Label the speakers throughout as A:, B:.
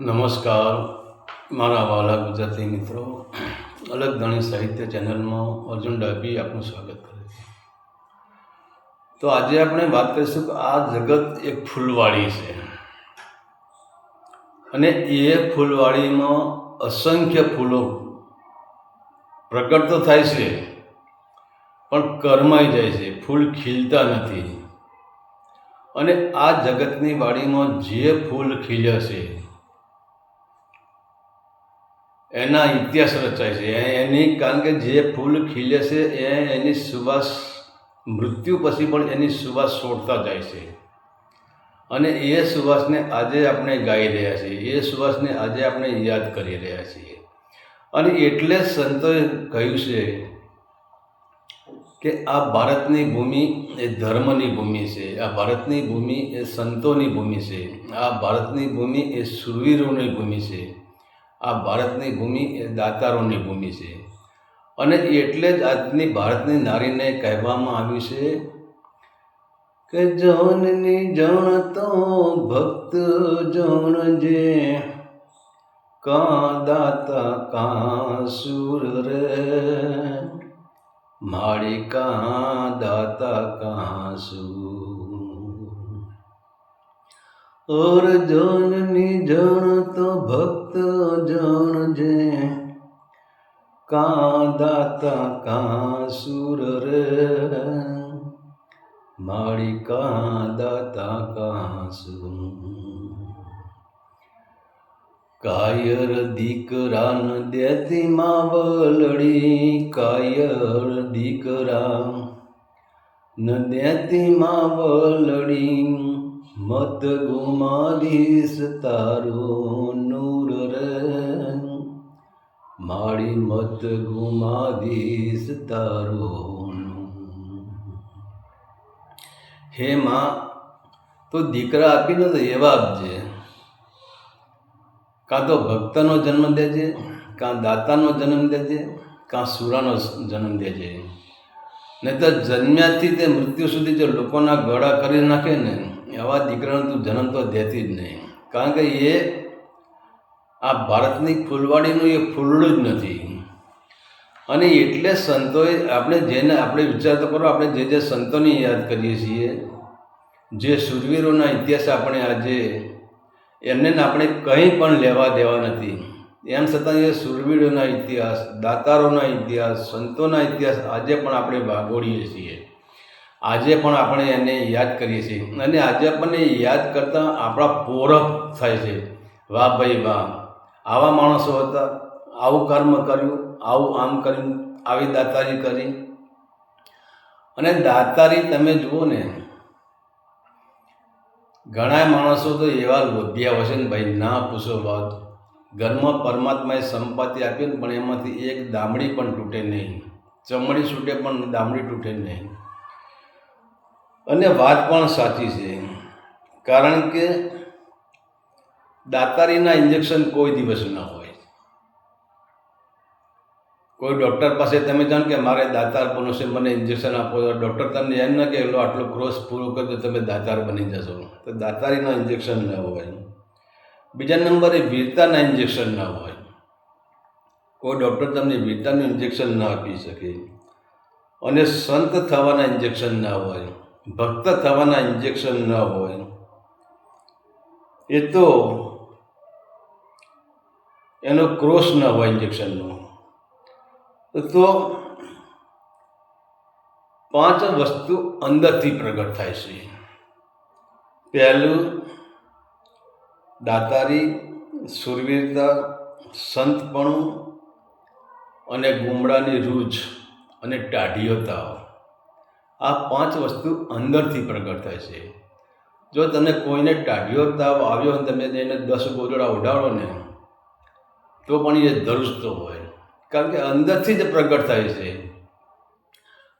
A: નમસ્કાર. મારા વાલા ગુજરાતી મિત્રો, અલગ ધણી સાહિત્ય ચેનલમાં અર્જુન ડાભી આપનું સ્વાગત કરે છે. તો આજે આપણે વાત કરીશું કે આ જગત એક ફૂલવાળી છે. અને એ ફૂલવાળીમાં અસંખ્ય ફૂલો પ્રગટ તો થાય છે, પણ કરમાઈ જાય છે. ફૂલ ખીલતા નથી. અને આ જગતની વાડીમાં જે ફૂલ ખીલ્યા છે એના ઇતિહાસ રચાય છે. એની કારણ કે જે ફૂલ ખીલે છે, એ એની સુવાસ, મૃત્યુ પછી પણ એની સુવાસ છોડતા જાય છે. અને એ સુવાસને આજે આપણે ગાઈ રહ્યા છીએ. એ સુવાસને આજે આપણે યાદ કરી રહ્યા છીએ. અને એટલે જ સંતોએ કહ્યું છે કે આ ભારતની ભૂમિ એ ધર્મની ભૂમિ છે. આ ભારતની ભૂમિ એ સંતોની ભૂમિ છે. આ ભારતની ભૂમિ એ સુરવીરોની ભૂમિ છે. આ ભારતની ભૂમિ એ દાતારોની ભૂમિ છે. અને એટલે જ આજની ભારતની નારીને કહેવામાં આવ્યું છે કે જનની જણતો ભક્ત જણજે કા દાતા કા સુર રે. મારી કા દાતા કા સુર ઓર જનની જણ તો ભક્ત જણ જે કા દાતા કા સુર રે માળી કા દાતા કા સુર કાયર દીકરા ન દેતી માવલડી કાયર દીકરા ન દેતી માવલડી મત ગુમાવીશ તારો નૂર રે. મારી મત ગુમાવીશ તારો હે માં, તો દીકરા આપીને તો એવા આપજે. કાં તો ભક્તનો જન્મ દેજે, કાં દાતાનો જન્મ દેજે, કાં સુરાનો જન્મ દેજે. નહીં તો જન્મ્યાથી તે મૃત્યુ સુધી જો લોકોના ગળા કરી નાખે ને એવા દીકરાને તું જન્મ તો દેતી જ નહીં. કારણ કે એ આ ભારતની ફૂલવાડીનું એ ફૂલડું જ નથી. અને એટલે સંતોએ આપણે જેને આપણે વિચાર તો કરો, આપણે જે જે સંતોની યાદ કરીએ છીએ, જે શૂરવીરોના ઇતિહાસ આપણે આજે એમને આપણે કંઈ પણ લેવા દેવા નથી. એમ છતાં એ શૂરવીરોના ઇતિહાસ, દાતારોના ઇતિહાસ, સંતોના ઇતિહાસ આજે પણ આપણે ભાગોળીએ છીએ. આજે પણ આપણે એને યાદ કરીએ છીએ. અને આજે આપણને યાદ કરતાં આપણા પોરખ થાય છે. વાહ ભાઈ વાહ. આવા માણસો હતા. આવું કર્મ કર્યું, આવું આમ કર્યું, આવી દાતારી કરી. અને દાતારી તમે જુઓ ને ઘણા માણસો તો એવા લોભિયા હોય છે ને, ભાઈ, ના પૂછો વાત. ઘરમાં પરમાત્માએ સંપત્તિ આપી, પણ એમાંથી એક દામડી પણ તૂટે નહીં. ચમડી છૂટે, પણ દામડી તૂટે નહીં. અને વાત પણ સાચી છે. કારણ કે દાતારીના ઇન્જેક્શન કોઈ દિવસ ના હોય. કોઈ ડૉક્ટર પાસે તમે જાણ કે મારે દાતાર બનવું છે, મને ઇન્જેક્શન આપો તો ડૉક્ટર તમને એમ ન કે લો, આટલો ક્રોસ પૂરો કરી દો તમે દાતાર બની જશો. તો દાતારીના ઇન્જેક્શન ન હોય. બીજા નંબરે વીરતાના ઇન્જેક્શન ન હોય. કોઈ ડૉક્ટર તમને વીરતાનું ઇન્જેક્શન ન આપી શકે. અને સંત થવાના ઇન્જેક્શન ના હોય. ભક્ત થવાના ઇન્જેક્શન ન હોય. એ તો એનો ક્રોસ ન હોય ઇન્જેક્શનનો તો પાંચ વસ્તુ અંદરથી પ્રગટ થાય છે. પહેલું, દાતારી, સુરવીરતા, સંતપણું અને ગુમડાની રૂજ અને ટાઢીયતા આ પાંચ વસ્તુ અંદરથી પ્રગટ થાય છે. જો તમે કોઈને ટાઢિયો તાવ આવ્યો અને તમે એને દસ ગોદડા ઉડાડો ને, તો પણ એ ધરુજતો હોય. કારણ કે અંદરથી જ પ્રગટ થાય છે.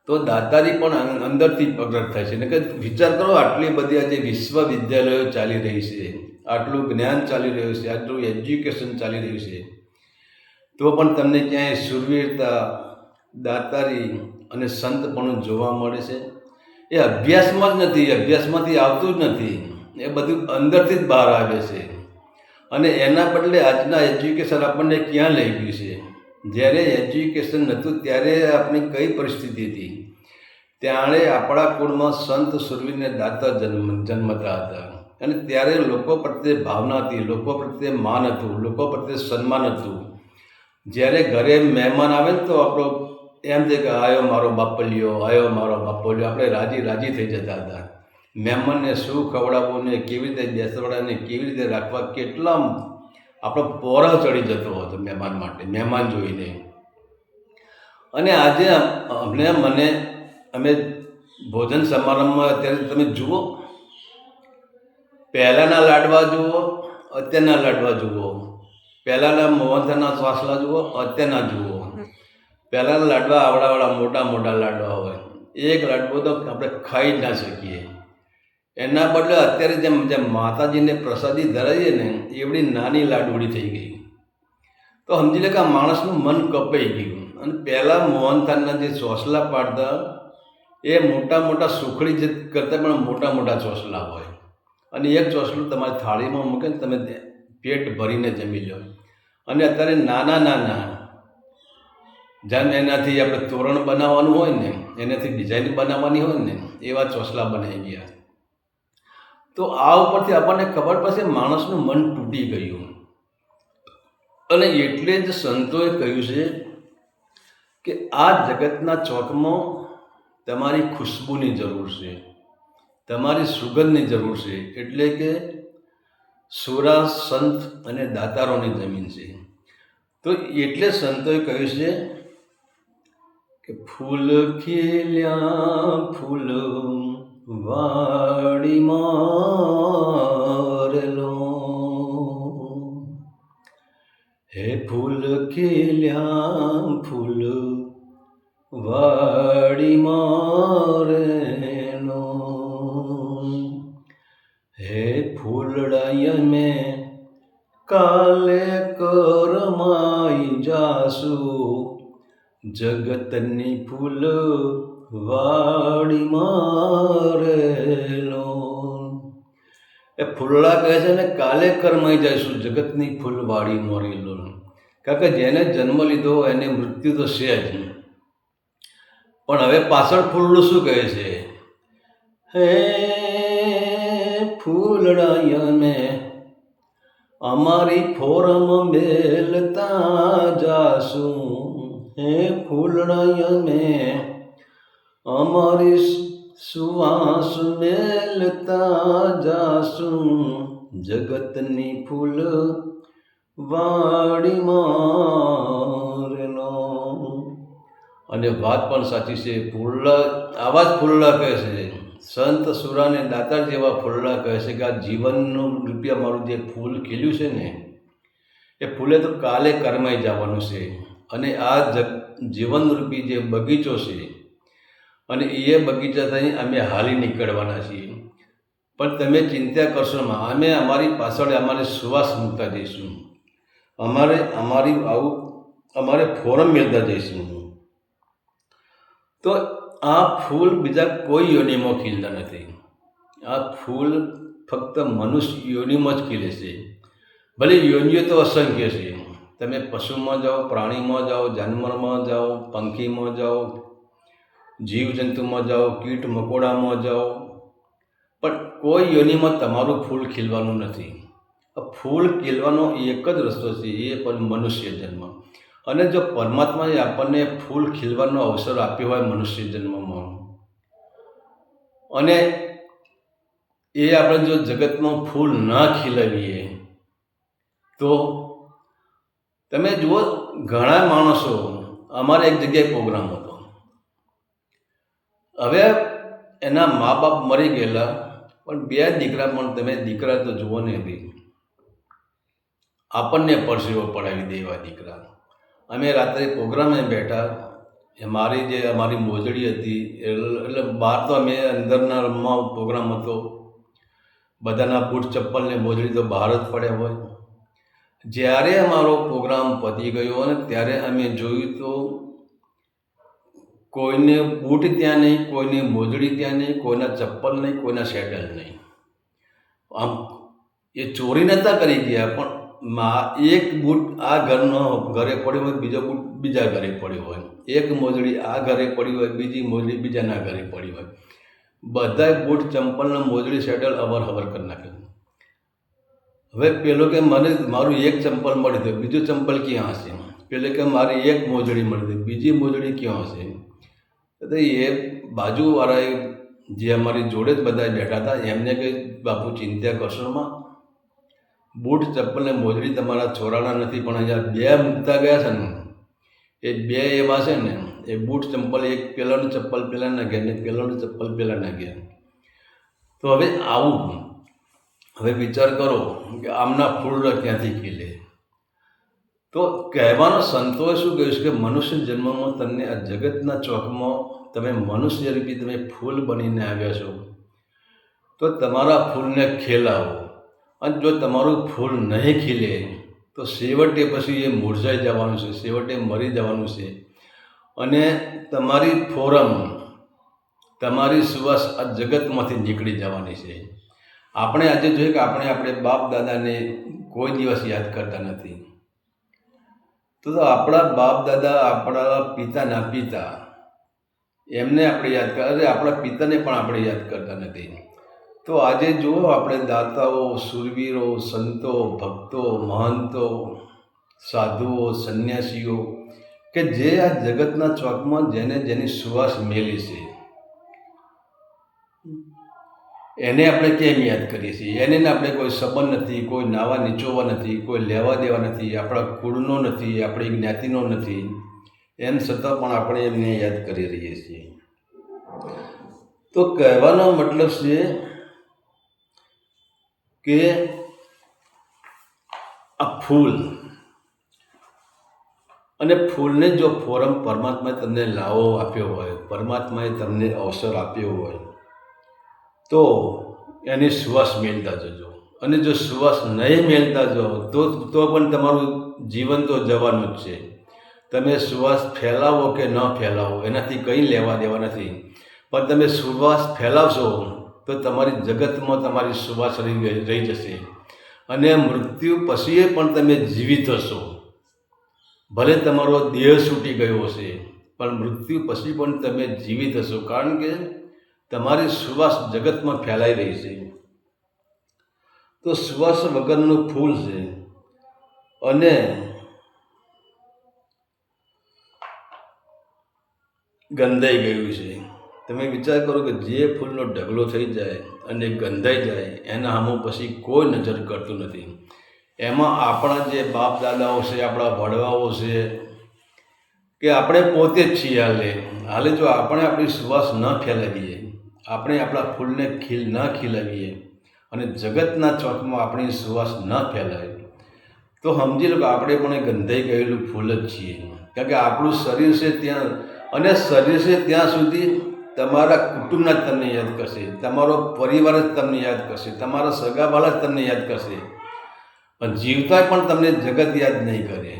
A: તો દાતારી પણ અંદરથી પ્રગટ થાય છે. ને કે વિચાર કરો, આટલી બધી આજે વિશ્વવિદ્યાલયો ચાલી રહી છે, આટલું જ્ઞાન ચાલી રહ્યું છે, આટલું એજ્યુકેશન ચાલી રહ્યું છે, તો પણ તમને ક્યાંય સુરવીરતા દાતારી અને સંતપણું જોવા મળે છે. એ અભ્યાસમાં જ નથી અભ્યાસમાંથી આવતું જ નથી. એ બધું અંદરથી જ બહાર આવે છે. અને એના બદલે આજના એજ્યુકેશન આપણને ક્યાં લઈ ગયું છે? જ્યારે એજ્યુકેશન નહોતું ત્યારે આપણી કઈ પરિસ્થિતિ હતી? ત્યારે આપણા કુળમાં સંત સુરવીને દાતા જન્મ, જન્મતા હતા. અને ત્યારે લોકો પ્રત્યે ભાવના હતી, લોકો પ્રત્યે માન હતું, લોકો પ્રત્યે સન્માન હતું. જ્યારે ઘરે મહેમાન આવે ને તો આપણો એમ છે કે આયો મારો બાપલિયો આયો મારો બાપલિયો આપણે રાજી રાજી થઈ જતા હતા. મહેમાનને શું ખવડાવવું ને કેવી રીતે બેસવાડાને કેવી રીતે રાખવા, કેટલા આપણો પોરા ચડી જતો હતો મહેમાન માટે, મહેમાન જોઈને. અને આજે અમને મને, અમે ભોજન સમારંભમાં અત્યારે તમે જુઓ. પહેલાંના લાડવા જુઓ, અત્યારના લાડવા જુઓ. પહેલાંના મોહનથાના શ્વાસલા જુઓ, અત્યારના જુઓ. પહેલાંના લાડવા આવડાવાળા મોટા મોટા લાડવા હોય. એક લાડવો તો આપણે ખાઈ જ ના શકીએ. એના બદલે અત્યારે જેમ જેમ માતાજીને પ્રસાદી ધરાવીએ ને, એવડી નાની લાડુડી થઈ ગઈ. તો સમજી લે કે આ માણસનું મન કપાઈ ગયું. અને પહેલાં મોહનથાળના જે ચોસલા પાડતા, એ મોટા મોટા સુખડી જે કરતાં પણ મોટા મોટા ચોસલા હોય. અને એક ચોસલું તમારી થાળીમાં મૂકે તમે પેટ ભરીને જમી લો. અને અત્યારે નાના નાના જેમ એનાથી આપણે તોરણ બનાવવાનું હોય ને, એનાથી ડિઝાઇન બનાવવાની હોય ને, એવા ચોસલા બનાવી ગયા. તો આ ઉપરથી આપણને ખબર પડશે માણસનું મન તૂટી ગયું. અને એટલે જ સંતોએ કહ્યું છે કે આ જગતના ચોકમાં તમારી ખુશ્બુની જરૂર છે, તમારી સુગંધની જરૂર છે, એટલે કે સુરા, સંત અને દાતારોની જમીન છે. તો એટલે સંતોએ કહ્યું છે કે ફૂલ ખીલ્યા ફૂલ વાડી લો હે ફૂલ ખીલ્યા ફૂલ વાડી મારેનો હે ફૂલડાય મેં કાલે કરમાઈ જાસુ. જગતની ફૂલો વાડીમાં રેલો એ ફૂલડા કહે છે ને, કાલે કરમાઈ જઈશું, જગતની ફૂલ વાડીમાં રેલો કારણ કે જેને જન્મ લીધો એને મૃત્યુ તો છે જ પણ હવે પાછળ ફૂલડું શું કહે છે? હે ફૂલડાય મેં અમારી ફોરમ મેલતા જાશું. હે ફૂલડાય મેં અમારી સુવાસ મેલતા જાશું જગતની ફૂલ વાડીમાં રેલો. અને વાત પણ સાચી છે ફૂલડા આવા જ ફૂલડા કહે છે. સંત સુરાને દાતા જેવા ફૂલડા કહે છે કે આ જીવનનું રૂપિયા મારું જે ફૂલ ખીલ્યું છે ને, એ ફૂલે તો કાલે કરમાઈ જવાનું છે. અને આ જગ, જીવનરૂપી જે બગીચો છે, અને એ બગીચાથી અમે હાલી નીકળવાના છીએ. પણ તમે ચિંતા કરશો અમે અમારી પાછળ અમારે સુવાસ મૂકતા જઈશું. અમારે, અમારી આવું, અમારે ફોરમ મેળતા જઈશું. તો આ ફૂલ બીજા કોઈ યોનિમાં ખીલતા નથી. આ ફૂલ ફક્ત મનુષ્ય યોનિમાં જ ખીલે છે. ભલે યોનિઓ તો અસંખ્ય છે. તમે પશુમાં જાઓ, પ્રાણીમાં જાઓ જાનવરમાં જાઓ, પંખીમાં જાઓ, જીવજંતુમાં જાઓ, કીટ મકોડામાં જાઓ, પણ કોઈ યોનિમાં તમારું ફૂલ ખીલવાનું નથી. ફૂલ ખીલવાનો એક જ રસ્તો છે, એ પણ મનુષ્ય જન્મ. અને જો પરમાત્માએ આપણને ફૂલ ખીલવાનો અવસર આપ્યો હોય મનુષ્ય જન્મમાં. અને એ આપણે જો જગતમાં ફૂલ ન ખીલવીએ, તો તમે જુઓ, ઘણા માણસો, અમારે એક જગ્યાએ પ્રોગ્રામ હતો. હવે એના મા બાપ મરી ગયેલા, પણ બે દીકરા પણ તમે દીકરા તો જુઓ ને બી. આપણને પરસેવો પડાવી દે એવા દીકરા. અમે રાત્રે પ્રોગ્રામે બેઠા, એ મારી જે અમારી મોજડી હતી એટલે બહાર તો અમે અંદરના રૂમમાં પ્રોગ્રામ હતો. બધાના બૂટ ચપ્પલ ને મોજડી તો બહાર જ પડ્યા હોય. જ્યારે અમારો પ્રોગ્રામ પતી ગયો અને ત્યારે અમે જોયું તો કોઈને બૂટ ત્યાં નહીં, કોઈની મોજડી ત્યાં નહીં, કોઈના ચપ્પલ નહીં, કોઈના સેટલ નહીં. આમ એ ચોરી નહોતા કરી ગયા, પણ મા એક બૂટ આ ઘરનો ઘરે પડ્યો હોય, બીજો બૂટ બીજા ઘરે પડ્યો હોય. એક મોજડી આ ઘરે પડી હોય, બીજી મોજડી બીજાના ઘરે પડી હોય. બધાય બૂટ, ચંપલના, મોજડી સેટલ અવર હવર કરી નાખે હવે પેલો કે મને મારું એક ચંપલ મળી હતું બીજું ચંપલ ક્યાં હશે? પેલે કે મારી એક મોજડી મળી હતી બીજી મોજડી ક્યાં હશે? તો એ બાજુવાળાએ જે અમારી જોડે જ બધા બેઠા હતા, એમને કે બાપુ ચિંતા કરશોમાં બૂટ, ચપ્પલ ને મોજડી તમારા છોરાના નથી, પણ અહીંયા બે મૂકતા ગયા છે ને. એ બે એવા છે ને, એ બૂટ, ચંપલ, એક પેલાનું ચપ્પલ પહેલાં નાખ્યા ને પેલાનું ચપ્પલ પહેલાં નાખ્યા. તો હવે આવું હવે વિચાર કરો કે આમના ફૂલ ક્યાંથી ખીલે? તો કહેવાનો સંતોએ શું કહ્યું છે કે મનુષ્ય જન્મમાં તમને આ જગતના ચોકમાં તમે મનુષ્ય રૂપી તમે ફૂલ બનીને આવ્યા છો. તો તમારા ફૂલને ખેલાવો. અને જો તમારું ફૂલ નહીં ખીલે, તો છેવટે પછી એ મૂરઝાઈ જવાનું છે, છેવટે મરી જવાનું છે. અને તમારી ફોરમ, તમારી સુવાસ આ જગતમાંથી નીકળી જવાની છે. આપણે આજે જોઈએ કે આપણે આપણે બાપ દાદાને કોઈ દિવસ યાદ કરતા નથી. તો આપણા બાપ દાદા આપણા પિતાના પિતા એમને આપણે યાદ કર, અરે આપણા પિતાને પણ આપણે યાદ કરતા નથી. તો આજે જુઓ આપણે દાતાઓ, સુરવીરો, સંતો, ભક્તો, મહંતો, સાધુઓ, સંન્યાસીઓ કે જે આ જગતના ચોકમાં જેને જેની સુવાસ મેલી છે એને આપણે કેમ યાદ કરીએ છીએ? એને આપણે કોઈ સંબંધ નથી, કોઈ નાવા નીચોવા નથી, કોઈ લેવા દેવા નથી, આપણા કુળનો નથી, આપણી જ્ઞાતિનો નથી. એમ છતાં પણ આપણે એમને યાદ કરી રહીએ છીએ. તો કહેવાનો મતલબ છે કે આ ફૂલ અને ફૂલને જો ફોરમ પરમાત્માએ તમને લાવો આપ્યો હોય, પરમાત્માએ તમને અવસર આપ્યો હોય તો એની શ્વાસ મેળતા જજો. અને જો શ્વાસ નહીં મેળતા જાઓ તો તો પણ તમારું જીવન તો જવાનું જ છે. તમે શ્વાસ ફેલાવો કે ન ફેલાવો, એનાથી કંઈ લેવા દેવા નથી. પણ તમે શ્વાસ ફેલાવશો, તો તમારી જગતમાં તમારી શ્વાસ રહી જશે. અને મૃત્યુ પછી પણ તમે જીવિત હશો. ભલે તમારો દેહ છૂટી ગયો હશે, પણ મૃત્યુ પછી પણ તમે જીવિત હશો. કારણ કે તમારી સુવાસ જગતમાં ફેલાઈ રહી છે. તો સુવાસ વગરનું ફૂલ છે. અને ગંધાઈ ગયું છે. તમે વિચાર કરો કે જે ફૂલનો ઢગલો થઈ જાય અને ગંધાઈ જાય, એના આમો પછી કોઈ નજર કરતું નથી. એમાં આપણા જે બાપ દાદાઓ છે, આપણા વડવાઓ છે, કે આપણે પોતે જ છીએ હાલે. હાલે જો આપણે આપણી સુવાસ ન ફેલાવીએ આપણે આપણા ફૂલને ખીલ ન ખીલાવીએ અને જગતના ચોકમાં આપણી સુવાસ ન ફેલાય, તો સમજી લો કે આપણે પણ એ ગંધાઈ ગયેલું ફૂલ જ છીએ. કારણ કે આપણું શરીર છે ત્યાં, અને શરીર છે ત્યાં સુધી તમારા કુટુંબના જ તમને યાદ કરશે, તમારો પરિવાર જ તમને યાદ કરશે, તમારા સગાવાળા જ તમને યાદ કરશે. પણ જીવતા પણ તમને જગત યાદ નહીં કરે.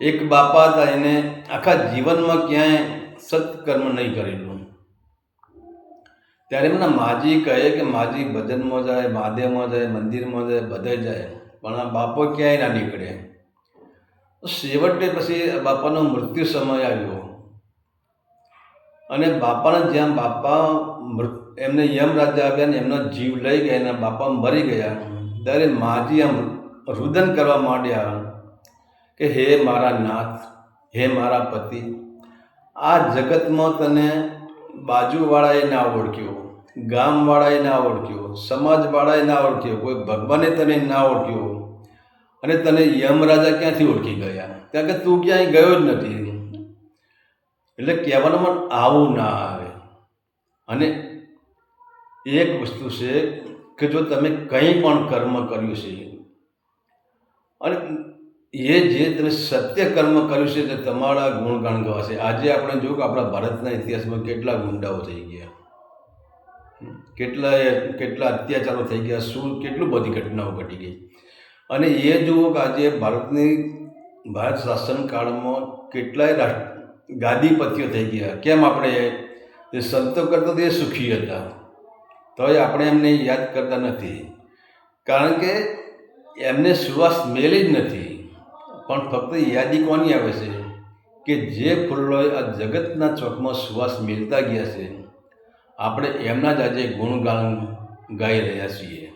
A: એક બાપા હતા એને આખા જીવનમાં ક્યાંય સત્કર્મ નહીં કરેલું. ત્યારે એમના માજી કહે કે માજી ભજનમાં જાય, મહાદેવમાં જાય, મંદિરમાં જાય, બધે જાય. પણ આ બાપો ક્યાંય ના નીકળે. છેવટે પછી બાપાનો મૃત્યુ સમય આવ્યો. અને બાપાના જ્યાં બાપા એમને યમ રાજા આવ્યા ને એમનો જીવ લઈ ગયા એના બાપા મરી ગયા, ત્યારે માજી આમ રુદન કરવા માંડ્યા કે, હે મારા નાથ, હે મારા પતિ, આ જગતમાં તને બાજુવાળાએ ના ઓળખ્યો, ગામવાળાએ ના ઓળખ્યો, સમાજવાળાએ ના ઓળખ્યો, કોઈ ભગવાને તને ના ઓળખ્યો. અને તને યમરાજા ક્યાંથી ઓળખી ગયા? કારણ કે તું ક્યાંય ગયો જ નથી. એટલે કહેવામાં આવું ના આવે. અને એક વસ્તુ છે કે જો તમે કંઈ પણ કર્મ કર્યું છે, અને એ જે તમે સત્ય કર્મ કર્યું છે તે તમારા ગુણગાન ગવાશે આજે આપણે જોયું કે આપણા ભારતના ઇતિહાસમાં કેટલા ગુંડાઓ થઈ ગયા. કેટલા કેટલા અત્યાચારો થઈ ગયા, શું, કેટલું બધી ઘટનાઓ ઘટી ગઈ. અને એ જુઓ કે આજે ભારતની, ભારત શાસનકાળમાં કેટલાય રાષ્ટ્ર, ગાદીપતિઓ થઈ ગયા. કેમ આપણે એ સંતો કરતા તે સુખી હતા. તોય આપણે એમને યાદ કરતા નથી. કારણ કે એમને સુવાસ મેલી જ નથી. પણ ફક્ત યાદી કોની આવે છે? કે જે ફૂલોએ આ જગતના ચોકમાં સુવાસ મેળતા ગયા છે? આપણે એમના જ આજે ગુણગાન ગાઈ રહ્યા છીએ.